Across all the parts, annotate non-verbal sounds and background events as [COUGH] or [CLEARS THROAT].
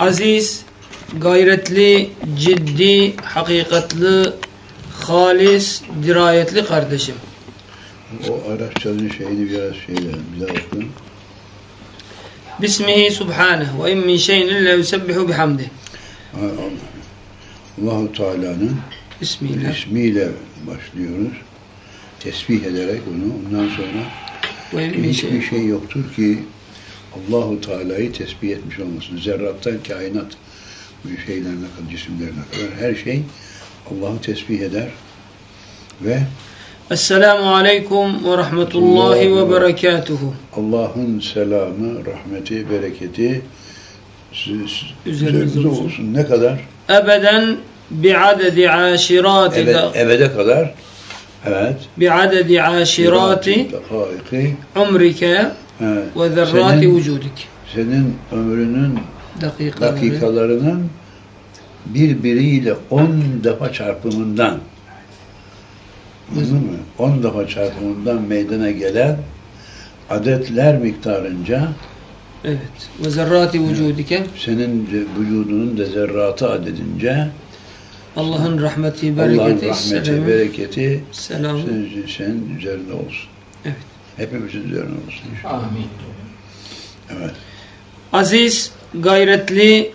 aziz, gayretli, ciddi, hakikatli, halis, dirayetli kardeşim. O Arapçanın şeyini biraz şeyle bir daha okuyun. Bismihi subhanehu ve in min şeyin illa yusebbihu bihamdih. Allahu Teala'nın ismiyle başlıyoruz. Tesbih ederek onu. Ondan sonra hiçbir şey yoktur ki Allahu Teala'yı tesbih etmiş olmasın. Zerrattan kainat şeylerine kadar, cisimlerine kadar her şey Allah'ı tesbih eder ve Esselamu aleyküm ve rahmetullahi ve berekatuhu. Allah'ın selamı, rahmeti, bereketi üzerinize olsun. olsun. Ne kadar? Ebeden bi'adedi aşirati Evet, ebede kadar. Evet. bi'adedi aşirati umrike. Ve zerrati vücudik. senin ömrünün Dakikaları. dakikalarının birbiriyle on defa çarpımından anladın mı? On defa çarpımından meydana gelen adetler miktarınca Evet. Ve zerrati vücudike. senin de- vücudunun da zerratı adedince Allah'ın rahmeti, Allah'ın bereketi, rahmeti, selamı, bereketi selamı. senin üzerinde olsun. Evet. Hepimizin üzerine olsun. Amin. Evet. Aziz, gayretli,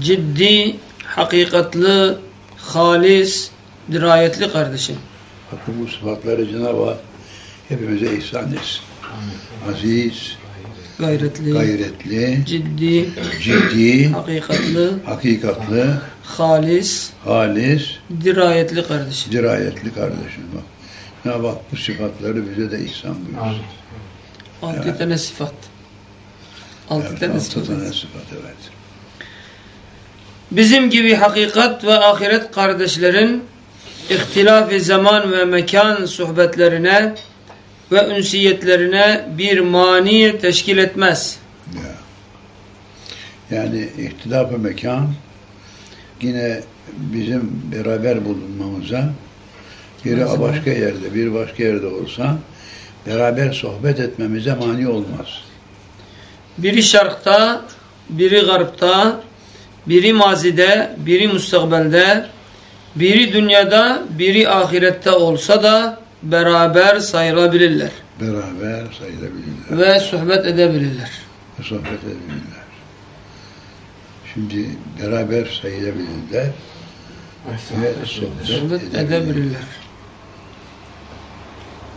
ciddi, hakikatli, halis, dirayetli kardeşim. Bakın bu sıfatları Cenab-ı Hak hepimize ihsan etsin. Aziz, Gayretli, gayretli, ciddi, ciddi, hakikatli, hakikatli, halis, halis, dirayetli kardeşim. dirayetli kardeşim. Bak. Cenab-ı Hak bu sıfatları bize de ihsan buyursun. Altı Evet. tane sıfat. Altı Evet, tane altı sıfat. tane sıfat evet. Bizim gibi hakikat ve ahiret kardeşlerin ihtilaf zaman ve mekan sohbetlerine ve ünsiyetlerine bir mani teşkil etmez. Ya. Yani ihtilaf-ı mekan yine bizim beraber bulunmamıza biri başka yerde, bir başka yerde olsa beraber sohbet etmemize mani olmaz. Biri şarkta, biri garpta, biri mazide, biri müstakbelde, biri dünyada, biri ahirette olsa da beraber sayılabilirler Beraber sayılabilirler. ve sohbet edebilirler. ve sohbet edebilirler. Şimdi beraber sayılabilirler ve sohbet Sohbet edebilirler. edebilirler.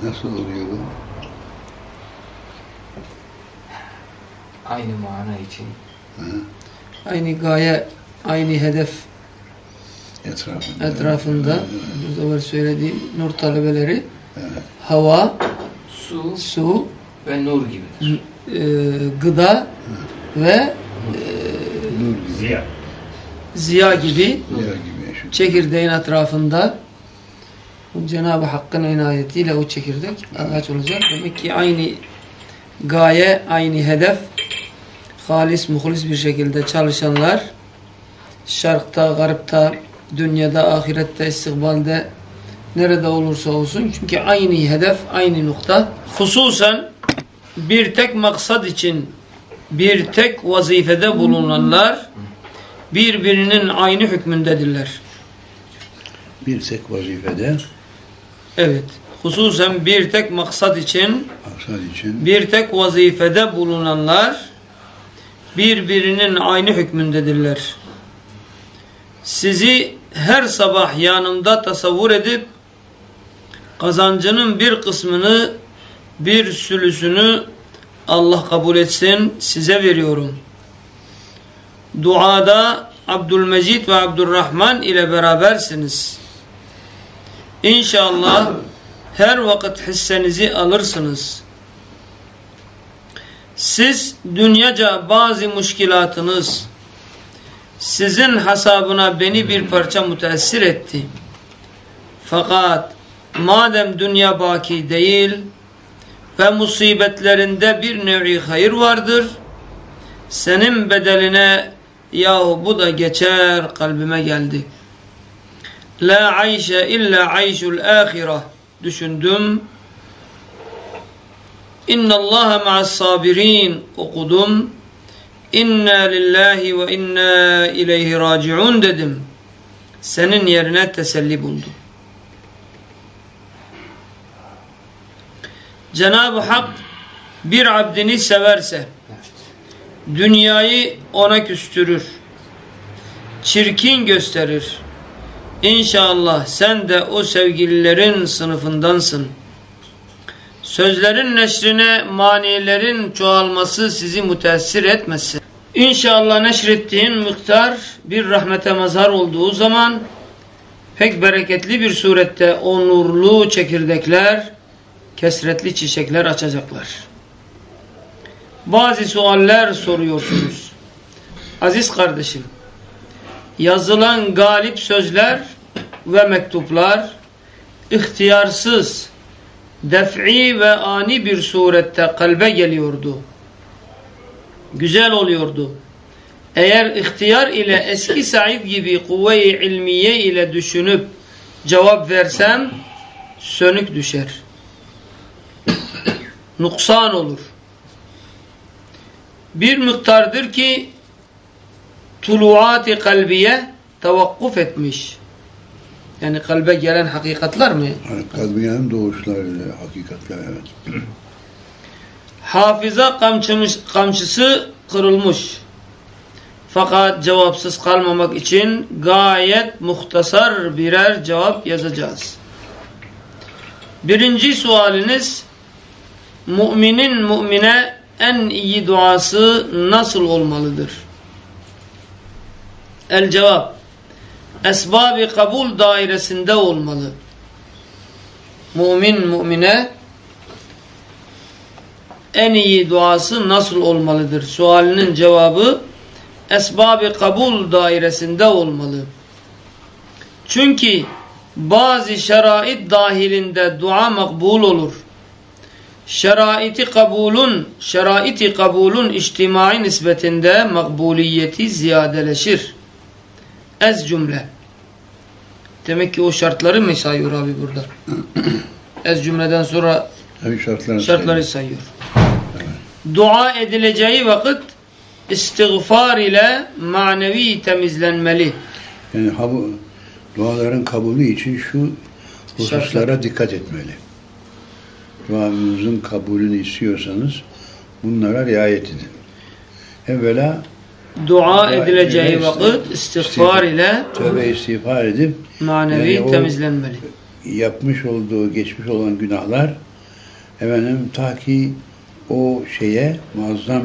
Nasıl oluyor bu? Aynı mana için. Ha? Aynı gaye, aynı hedef Etrafında. etrafında bu sefer söylediğim nur talebeleri Evet. hava, Su su, ve nur gibidir. e, gıda ve Nur gibi. Ziya. ziya gibi Ziya gibi çekirdeğin etrafında Cenab-ı Hakk'ın inayetiyle o çekirdek ağaç olacak. Demek ki aynı gaye, aynı hedef halis, muhlis bir şekilde çalışanlar şarkta, garipta, dünyada, ahirette, istikbalde nerede olursa olsun çünkü aynı hedef, aynı nokta. Hususen bir tek maksat için bir tek vazifede bulunanlar birbirinin aynı hükmündedirler. Bir tek vazifede Evet. Hususen bir tek maksat için maksat için bir tek vazifede bulunanlar birbirinin aynı hükmündedirler. Sizi her sabah yanımda tasavvur edip kazancının bir kısmını bir sülüsünü Allah kabul etsin size veriyorum. Duada Abdülmecid ve Abdurrahman ile berabersiniz. İnşallah her vakit hissenizi alırsınız. Siz dünyaca bazı müşkilatınız sizin hesabına beni bir parça müteessir etti. Fakat madem dünya baki değil ve musibetlerinde bir nevi hayır vardır senin bedeline yahu bu da geçer kalbime geldi. La ayşe illa ayşul ahireh düşündüm. İnna Allaha ma'as sabirin okudum. inna lillahi ve inna ileyhi raciun dedim. Senin yerine teselli buldum. Cenab-ı Hak bir abdini severse dünyayı ona küstürür. Çirkin gösterir. İnşallah sen de o sevgililerin sınıfındansın. Sözlerin neşrine manilerin çoğalması sizi müteessir etmesin. İnşallah neşrettiğin miktar bir rahmete mazhar olduğu zaman pek bereketli bir surette o nurlu çekirdekler kesretli çiçekler açacaklar. Bazı sualler soruyorsunuz. Aziz kardeşim, yazılan galip sözler ve mektuplar ihtiyarsız, def'i ve ani bir surette kalbe geliyordu. Güzel oluyordu. Eğer ihtiyar ile eski Said gibi kuvve-i ilmiye ile düşünüp cevap versem sönük düşer. Nuksan olur. Bir miktardır ki tuluat-ı kalbiye tevakkuf etmiş. Yani kalbe gelen hakikatler mi? Hani kalbinin doğuşları öyle, hakikatler evet. [CLEARS THROAT] Hafiza kamçımış, kamçısı kırılmış. Fakat cevapsız kalmamak için gayet muhtasar birer cevap yazacağız. Birinci sualiniz müminin mümine en iyi duası nasıl olmalıdır? El cevap esbab-ı kabul dairesinde olmalı. Mümin mümine en iyi duası nasıl olmalıdır? Sualinin cevabı esbab-ı kabul dairesinde olmalı. Çünkü bazı şerait dahilinde dua makbul olur. Şeraiti kabulun, şeraiti kabulun içtimai nispetinde makbuliyeti ziyadeleşir. Ez cümle. Demek ki o şartları mı sayıyor abi burada? [CLEARS THROAT] Ez cümleden sonra Tabii şartları, şartları sayıyor. Dua edileceği vakit istiğfar ile manevi temizlenmeli. Yani duaların kabulü için şu hususlara dikkat etmeli. Duanızın kabulünü istiyorsanız bunlara riayet edin. Evvela Dua edileceği vakit istiğfar ile tövbe istiğfar edip manevi Yani temizlenmeli. yapmış olduğu, geçmiş olan günahlar efendim ta ki o şeye muazzam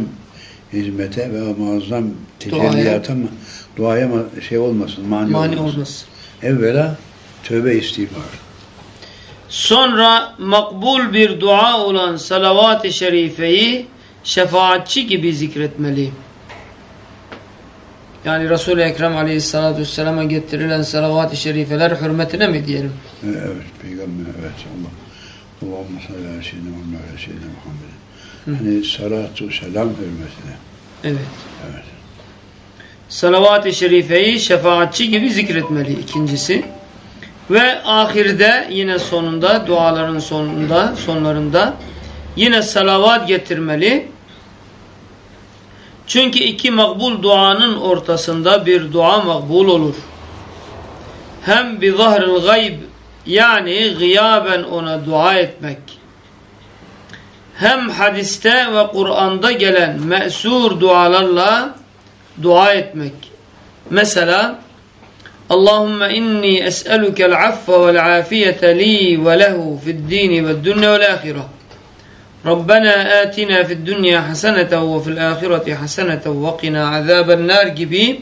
hizmete ve muazzam tecelliyata duaya mı şey olmasın, mani, Mani olmasın. olmaz. Evvela tövbe istiğfar. Sonra makbul bir dua olan salavat-ı şerifeyi şefaatçi gibi zikretmeli. Yani Resul-i Ekrem aleyhissalatü vesselama getirilen salavat-ı şerifeler hürmetine mi diyelim? E, Evet, peygamber evet Allah. Allahümme salli ala seyyidina Muhammed ve seyyidina Muhammed. Hani salatu selam hürmetine. Evet. Evet. Salavat-ı şerifeyi şefaatçi gibi zikretmeli ikincisi. Ve ahirde yine sonunda duaların sonunda sonlarında yine salavat getirmeli. Çünkü iki makbul duanın ortasında bir dua makbul olur. Hem bi zahril gayb yani gıyaben ona dua etmek. Hem hadiste ve Kur'an'da gelen me'sur dualarla dua etmek. Mesela Allahümme inni es'elukel affe vel afiyete li ve lehu fid dini ve dünya vel ahire. Rabbena atina fid dünya haseneten ve fil ahireti haseneten ve qina azaben nar gibi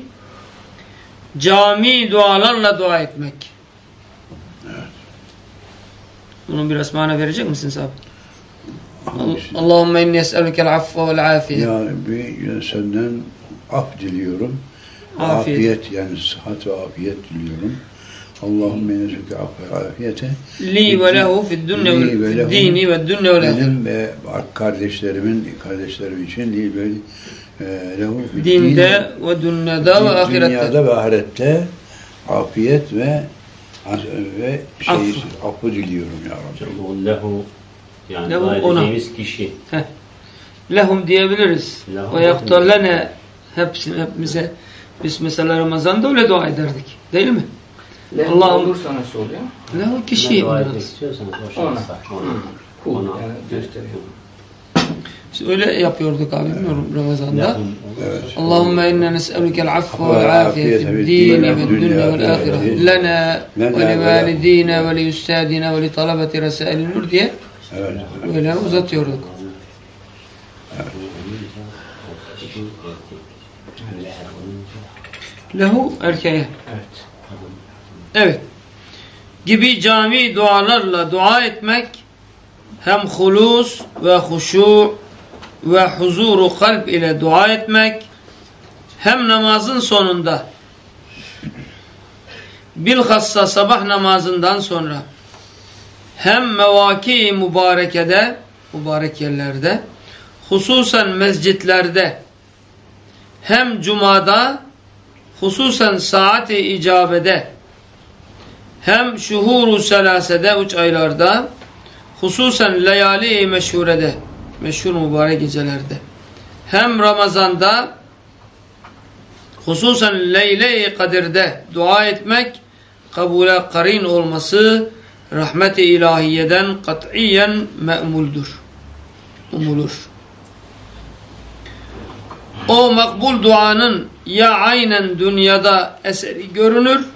cami dualarla dua etmek. Bunun biraz mana verecek misiniz abi? Hangisi? Allahümme inni es'elukel affe vel afiye. Ya bir senden af diliyorum. Afiyet. Afiyet. yani sıhhat ve afiyet diliyorum. Allahümme nezüke af ve afiyete. Li ve lehu fid dünya Li ve lehu. dini ve vel ahire. Benim ve kardeşlerimin, kardeşlerim için li ve e, lehu Dinde ve dünyada ve ahirette. Dünyada ve ahirette afiyet ve ve şey, Affı. affı diliyorum ya Rabbi. Lehu yani Lehu ona. kişi. Lehum diyebiliriz. Lehum Ve yaktar lene Hepsini hepimize biz mesela Ramazan'da öyle dua ederdik. Değil mi? Lem Allah'ım- olursa nasıl oluyor? Ne kişi etmek istiyorsanız Ona. Kul yani gösteriyor. Biz öyle yapıyorduk abi bilmiyorum Ramazan'da. Olursa- Allahümme inna nes'elukel affe Ve vel afiyete fid dini ve dünya vel ve ahire. Lena ve li validina ve li üstadina ve li talabeti resail nur diye Evet. böyle uzatıyorduk. Lehu erkeğe. Evet. Evet. Gibi cami dualarla dua etmek hem hulus ve huşu ve huzuru kalp ile dua etmek hem namazın sonunda bilhassa sabah namazından sonra hem mevaki mübarekede mübarek yerlerde hususen mescitlerde hem cumada hususen saati icabede hem şuhuru selasede üç aylarda hususen leyali meşhurede meşhur mübarek gecelerde hem Ramazan'da hususen Leyle-i Kadir'de dua etmek kabule karin olması rahmet-i ilahiyeden katiyen me'muldur. Umulur. O makbul duanın ya aynen dünyada eseri görünür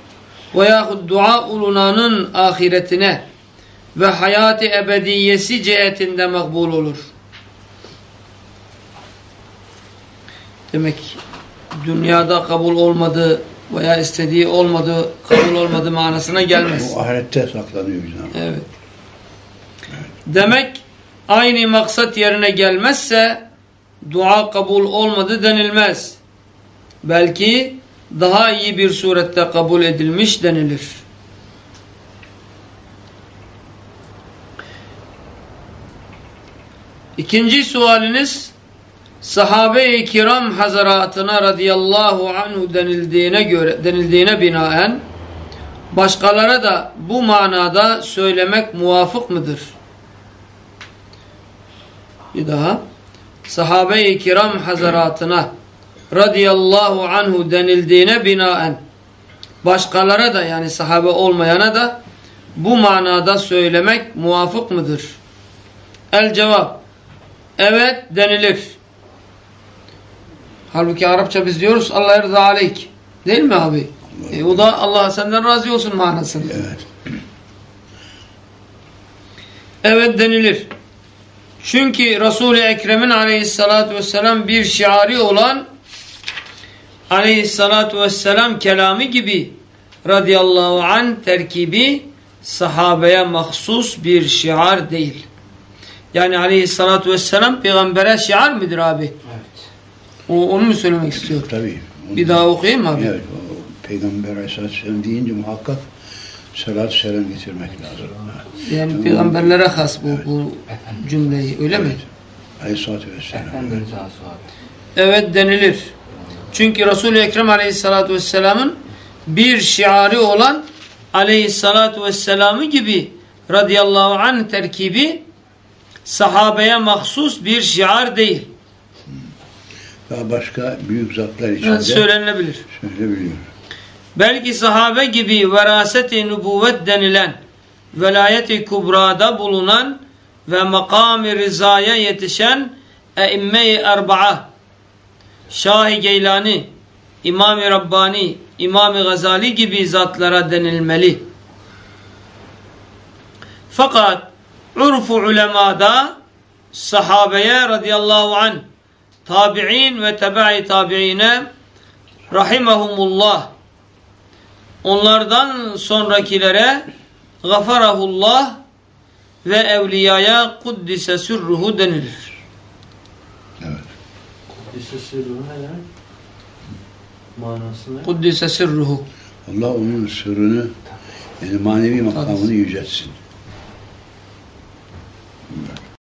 veyahut dua ulunanın ahiretine ve hayatı ebediyesi cihetinde makbul olur. Demek dünyada kabul olmadığı veya istediği olmadığı, kabul olmadığı manasına gelmez. Bu ahirette saklanıyor Cenab-ı Evet. Demek aynı maksat yerine gelmezse dua kabul olmadı denilmez. Belki daha iyi bir surette kabul edilmiş denilir. İkinci sualiniz sahabe-i kiram hazaratına radıyallahu anhu denildiğine göre denildiğine binaen başkalara da bu manada söylemek muvafık mıdır? Bir daha sahabe-i kiram hazaratına radıyallahu anhu denildiğine binaen başkalara da yani sahabe olmayana da bu manada söylemek muvafık mıdır? El cevap evet denilir. Halbuki Arapça biz diyoruz Allah erza aleyk. Değil mi abi? E, o da Allah senden razı olsun manasında. Evet. Evet denilir. Çünkü Resul-i Ekrem'in aleyhissalatü vesselam bir şiari olan aleyhissalatü vesselam kelamı gibi radıyallahu an terkibi sahabeye mahsus bir şiar değil. Yani aleyhissalatü vesselam peygambere şiar mıdır abi? Evet. O, onu mu söylemek istiyor? Tabii. Bir daha okuyayım abi? Evet. O Peygamber Aleyhisselatü Vesselam deyince muhakkak salat selam getirmek lazım. Yani peygamberlere has bu, bu cümleyi öyle mi? Aleyhisselatü Vesselam. Efendimiz abi. Evet denilir. Çünkü Resul-i Ekrem aleyhissalatü vesselamın bir şiarı olan aleyhissalatü vesselamı gibi radıyallahu anh terkibi sahabeye mahsus bir şiar değil. Daha başka büyük zatlar içinde Evet, söylenilebilir. söyleyebiliyor. Belki sahabe gibi veraseti nübüvvet denilen velayeti kubrada bulunan ve makam-ı rızaya yetişen e'imme-i erba'a Şah-ı Geylani, İmam-ı Rabbani, İmam-ı Gazali gibi zatlara denilmeli. Fakat urfu ulemada sahabeye radıyallahu an tabi'in ve teba'i tabi'ine rahimahumullah onlardan sonrakilere gafarahullah ve evliyaya kuddise sürruhu denilir. Kuddise sırruhu ne demek? Manası. Allah onun sırrını yani manevi makamını yüceltsin. Evet.